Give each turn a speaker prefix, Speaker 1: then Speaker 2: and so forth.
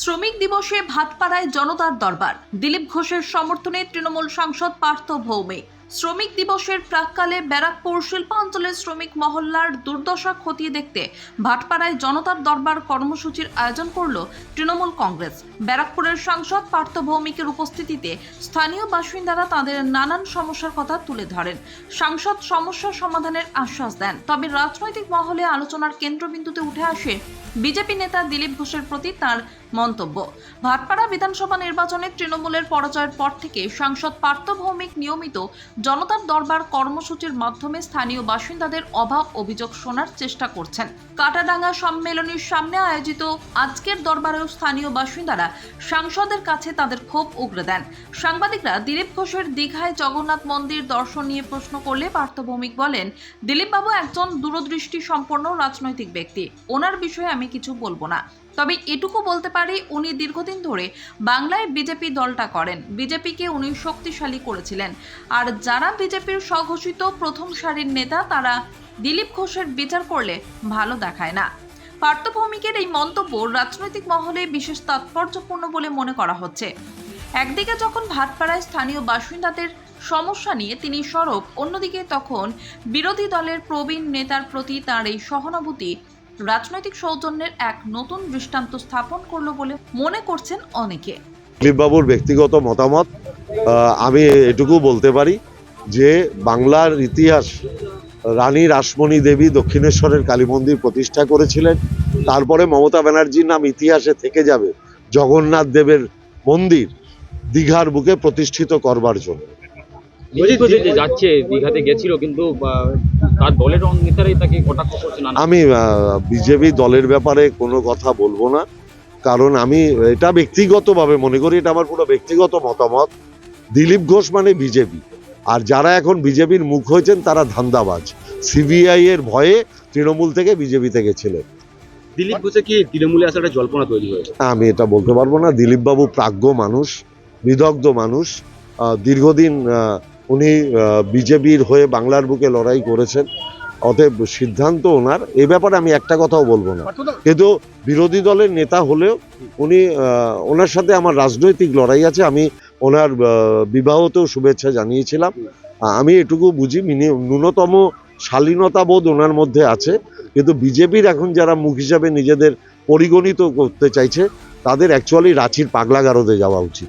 Speaker 1: শ্রমিক দিবসে ভাটপাড়ায় জনতার দরবার। দিলীপ ঘোষের সমর্থনে তৃণমূল সাংসদ পার্থ ভৌমিক। শ্রমিক দিবসের প্রাককালে ব্যারাকপুর শিল্পাঞ্চলের শ্রমিক মহল্লার দুর্দশা খতিয়ে দেখতে ভাটপাড়ায় জনতার দরবার কর্মসূচির আয়োজন করল তৃণমূল কংগ্রেস। ব্যারাকপুরের সাংসদ পার্থ ভৌমিকের উপস্থিতিতে স্থানীয় বাসিন্দারা তাদের নানান সমস্যার কথা তুলে ধরেন। সাংসদ সমস্যা সমাধানের আশ্বাস দেন। তবে রাজনৈতিক মহলে আলোচনার কেন্দ্রবিন্দুতে উঠে আসে বিজেপি নেতা দিলীপ ঘোষের প্রতি তার মন্তব্য। ভাটপাড়া বিধানসভা নির্বাচনে তৃণমূলের পরাজয়ের পর থেকে সাংসদ পার্থ ভৌমিক নিয়মিত জনতার দরবার কর্মসূচির মাধ্যমে স্থানীয় বাসিন্দাদের অভাব অভিযোগ শোনার চেষ্টা করছেন। কাটাডাঙ্গা সম্মেলনের সামনে আয়োজিত আজকের দরবারেও স্থানীয় বাসিন্দারা সাংসদের কাছে তাদের ক্ষোভ উগরে দেন। সাংবাদিকরা দিলীপ ঘোষের দীঘায় জগন্নাথ মন্দির দর্শন নিয়ে প্রশ্ন করলে পার্থ ভৌমিক বলেন, দিলীপবাবু একজন দূরদৃষ্টি সম্পন্ন রাজনৈতিক ব্যক্তি। ওনার বিষয়ে আমি কিছু বলব না। তবে এটুকু বলতে পারি, উনি দীর্ঘদিন ধরে বাংলায় বিজেপি দলটা করেন। বিজেপিকে উনি শক্তিশালী করেছিলেন। আর যারা বিজেপির স্বঘোষিত প্রথম সারির নেতা, তারা দিলীপ ঘোষের বিচার করলে ভালো দেখায় না। পার্থভৌমিকের এই মন্তব্য রাজনৈতিক মহলে বিশেষ তাৎপর্যপূর্ণ বলে মনে করা হচ্ছে। একদিকে যখন ভাটপাড়ায় স্থানীয় বাসিন্দাদের সমস্যা নিয়ে তিনি সরব, অন্যদিকে তখন বিরোধী দলের প্রবীণ নেতার প্রতি তার এই সহানুভূতি রাজনৈতিক সৌজন্যের এক নতুন দৃষ্টান্ত স্থাপন করল বলে মনে করছেন অনেকে।
Speaker 2: দিলীপবাবুর ব্যক্তিগত মতামত আমি এটুকু বলতে পারি যে বাংলার ইতিহাস, রানী রাসমণি দেবী দক্ষিণেশ্বরের কালী মন্দির প্রতিষ্ঠা করেছিলেন, তারপরে মমতা ব্যানার্জির নাম ইতিহাসে থেকে যাবে, জগন্নাথ দেবের মন্দির দীঘার বুকে প্রতিষ্ঠিত করবার জন্য।
Speaker 3: যে যাচ্ছে দীঘাতে গেছিল কিন্তু তার দলের নেতারাই তাকে কটাক্ষ করছে না
Speaker 2: আমি বিজেপি দলের ব্যাপারে কোনো কথা বলব না। কারণ আমি এটা ব্যক্তিগতভাবে মনে করি এটা আমার পুরো ব্যক্তিগত মতামত। দিলীপ ঘোষ মানে বিজেপি। আর যারা এখন বিজেপির মুখ হয়েছেন তারা ধান্দাবাজ। সিবিআই এর ভয়ে তৃণমূল থেকে বিজেপি থেকে ছিলেন।
Speaker 4: দিলীপ ঘোষে কি তৃণমূলে আসা একটা জল্পনা তৈরি হয়েছে?
Speaker 2: আমি এটা বলতে পারব না। দিলীপবাবু প্রাজ্ঞ মানুষ বিদগ্ধ মানুষ। দীর্ঘদিন উনি বিজেপির হয়ে বাংলার বুকে লড়াই করেছেন। অতএব সিদ্ধান্ত ওনার। এ ব্যাপারে আমি একটা কথাও বলব না। কিন্তু বিরোধী দলের নেতা হলেও উনি ওনার সাথে আমার রাজনৈতিক লড়াই আছে। আমি ওনার বিবাহতেও শুভেচ্ছা জানিয়েছিলাম। আমি এটুকু বুঝি মিনি- ন্যূনতম শালীনতা বোধ ওনার মধ্যে আছে। কিন্তু বিজেপির এখন যারা মুখ হিসাবে নিজেদের পরিগণিত করতে চাইছে তাদের অ্যাকচুয়ালি রাঁচির পাগলাগারদে যাওয়া উচিত।